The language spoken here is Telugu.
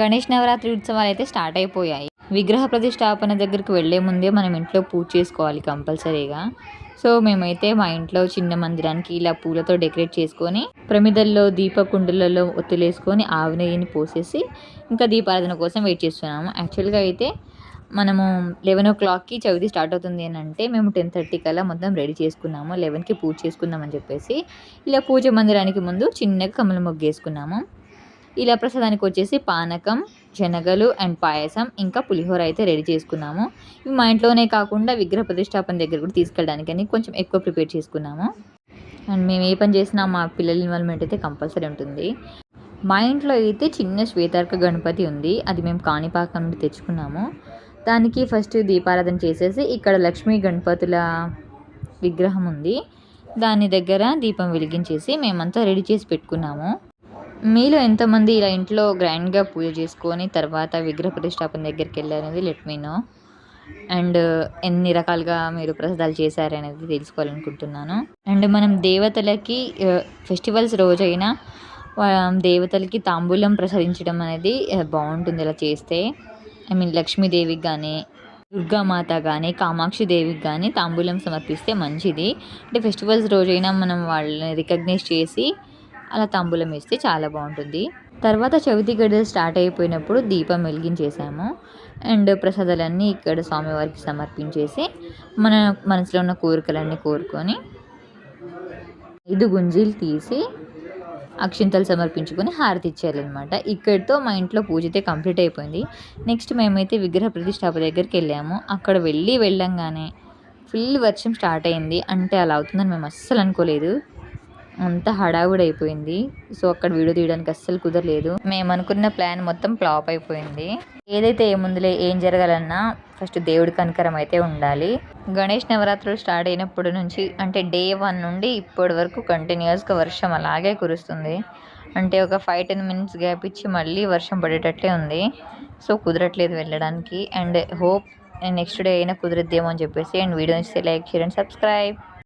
గణేష్ నవరాత్రి ఉత్సవాలు అయితే స్టార్ట్ అయిపోయాయి. విగ్రహ ప్రతిష్టాపన దగ్గరికి వెళ్ళే ముందే మనం ఇంట్లో పూజ చేసుకోవాలి కంపల్సరీగా. సో మేమైతే మా ఇంట్లో చిన్న మందిరానికి ఇలా పూలతో డెకరేట్ చేసుకొని ప్రమిదల్లో దీపకుండలలో ఒత్తులేసుకొని ఆవినయ్యని నెయ్యిని పోసేసి ఇంకా దీపారాధన కోసం వెయిట్ చేస్తున్నాము. యాక్చువల్గా అయితే మనము లెవెన్ ఓ క్లాక్కి చవితి స్టార్ట్ అవుతుంది అని అంటే మేము టెన్ థర్టీ కల్లా మొత్తం రెడీ చేసుకున్నాము. లెవెన్కి పూజ చేసుకుందామని చెప్పేసి ఇలా పూజ మందిరానికి ముందు చిన్నగా కమల మొగ్గు వేసుకున్నాము. ఇలా ప్రసాదానికి వచ్చేసి పానకం శనగలు అండ్ పాయసం ఇంకా పులిహోర అయితే రెడీ చేసుకున్నాము. ఇవి మా ఇంట్లోనే కాకుండా విగ్రహ ప్రతిష్టాపన దగ్గర కూడా తీసుకెళ్ళడానికని కొంచెం ఎక్కువ ప్రిపేర్ చేసుకున్నాము. అండ్ మేము ఏ పని చేసినా మా పిల్లల ఇన్వాల్వ్మెంట్ అయితే కంపల్సరీ ఉంటుంది. మా ఇంట్లో అయితే చిన్న శ్వేతార్క గణపతి ఉంది. అది మేము కాణిపాకం నుండి తెచ్చుకున్నాము. దానికి ఫస్ట్ దీపారాధన చేసేసి ఇక్కడ లక్ష్మీ గణపతుల విగ్రహం ఉంది. దాని దగ్గర దీపం వెలిగించేసి మేమంతా రెడీ చేసి పెట్టుకున్నాము. మీలో ఎంతమంది ఇలా ఇంట్లో గ్రాండ్గా పూజ చేసుకొని తర్వాత విగ్రహ ప్రతిష్టాపన దగ్గరికి వెళ్ళారనేది లెట్ మీ నో. అండ్ ఎన్ని రకాలుగా మీరు ప్రసాదాలు చేశారనేది తెలుసుకోవాలనుకుంటున్నాను. అండ్ మనం దేవతలకి ఫెస్టివల్స్ రోజైనా వా- దేవతలకి తాంబూలం ప్రసాదించడం అనేది బాగుంటుంది ఇలా చేస్తే. ఐ మీన్ లక్ష్మీదేవికి కానీ దుర్గామాత కానీ కామాక్షి దేవికి కానీ తాంబూలం సమర్పిస్తే మంచిది. అంటే ఫెస్టివల్స్ రోజైనా మనం వాళ్ళని రికగ్నైజ్ చేసి అలా తాంబూలం ఇస్తే చాలా బాగుంటుంది. తర్వాత చవితి గడియలు స్టార్ట్ అయిపోయినప్పుడు దీపం వెలిగించేసాము అండ్ ప్రసాదాలన్నీ ఇక్కడ స్వామివారికి సమర్పించేసి మన మనసులో ఉన్న కోరికలన్నీ కోరుకొని ఐదు గుంజీలు తీసి అక్షింతలు సమర్పించుకొని హారతి ఇచ్చేయాలన్నమాట. ఇక్కడితో మా ఇంట్లో పూజ అయితే కంప్లీట్ అయిపోయింది. నెక్స్ట్ మేమైతే విగ్రహ ప్రతిష్టాప దగ్గరికి వెళ్ళాము. అక్కడ వెళ్ళి వెళ్ళంగానే ఫుల్ వర్షం స్టార్ట్ అయింది. అంటే అలా అవుతుందని మేము అస్సలు అనుకోలేదు. అంతా హడావుడి అయిపోయింది సో అక్కడ వీడియో తీయడానికి అస్సలు కుదరలేదు. మేము అనుకున్న ప్లాన్ మొత్తం ఫ్లాప్ అయిపోయింది. ఏదైతే ఏముందిలే ఏం జరగాలన్నా ఫస్ట్ దేవుడి కనకరం అయితే ఉండాలి. గణేష్ నవరాత్రులు స్టార్ట్ అయినప్పటి నుంచి అంటే డే వన్ నుండి ఇప్పటి వరకు కంటిన్యూస్గా వర్షం అలాగే కురుస్తుంది. అంటే ఒక ఫైవ్ టెన్ మినిట్స్ గ్యాప్ ఇచ్చి మళ్ళీ వర్షం పడేటట్లే ఉంది. సో కుదరట్లేదు వెళ్ళడానికి. అండ్ హోప్ నెక్స్ట్ డే అయినా కుదిరిద్దేమో అని చెప్పేసి అండ్ వీడియో నచ్చితే లైక్ షేర్ అండ్ సబ్స్క్రైబ్.